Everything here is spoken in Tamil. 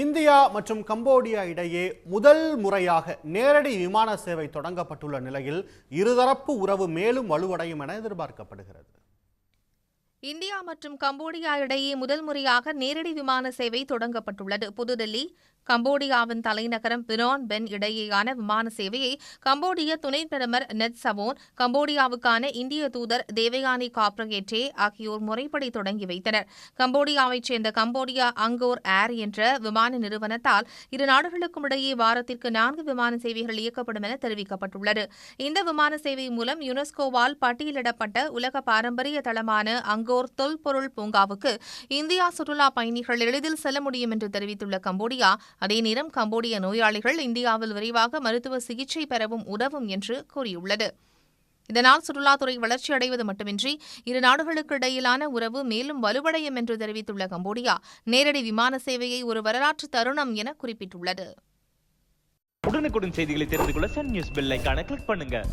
இந்தியா மற்றும் கம்போடியா இடையே முதல் முறையாக நேரடி விமான சேவை தொடங்கப்பட்டுள்ள நிலையில் இருதரப்பு உறவு மேலும் வலுவடையும் என எதிர்பார்க்கப்படுகிறது. இந்தியா மற்றும் கம்போடியா இடையே முதல் முறையாக நேரடி விமான சேவை தொடங்கப்பட்டுள்ளது. புதுதில்லி கம்போடியாவின் தலைநகரம் பினான் பென் இடையேயான விமான சேவையை கம்போடிய துணை பிரதமர் நெட் சவோன் கம்போடியாவுக்கான இந்திய தூதர் தேவயானி காப்ரகேட்டே ஆகியோர் முறைப்படி தொடங்கி வைத்தனர். கம்போடியாவைச் சேர்ந்த கம்போடியா அங்கோர் ஏர் என்ற விமான நிறுவனத்தால் இரு நாடுகளுக்கும் இடையே வாரத்திற்கு நான்கு விமான சேவைகள் இயக்கப்படும் என தெரிவிக்கப்பட்டுள்ளது. இந்த விமான சேவை மூலம் யுனெஸ்கோவால் பட்டியலிடப்பட்ட உலக பாரம்பரிய தளமான அங்கோர் தொல்பொருள் பூங்காவுக்கு இந்தியா சுற்றுலா பயணிகள் எளிதில் செல்ல முடியும் என்று தெரிவித்துள்ள கம்போடியா அதே நேரம் கம்போடிய நோயாளிகள் இந்தியாவில் விரைவாக மருத்துவ சிகிச்சை பெறவும் உதவும் என்று கூறியுள்ளது. இதனால் சுற்றுலாத்துறை வளர்ச்சியடைவது மட்டுமின்றி இரு நாடுகளுக்கு இடையிலான உறவு மேலும் வலுவடையும் என்று தெரிவித்துள்ள கம்போடியா நேரடி விமான சேவையை ஒரு வரலாற்று தருணம் என குறிப்பிட்டுள்ளது. உடனுக்குடன் செய்திகளை தெரிந்து கொள்ள சன் நியூஸ் பெல் கிளிக் பண்ணுங்க.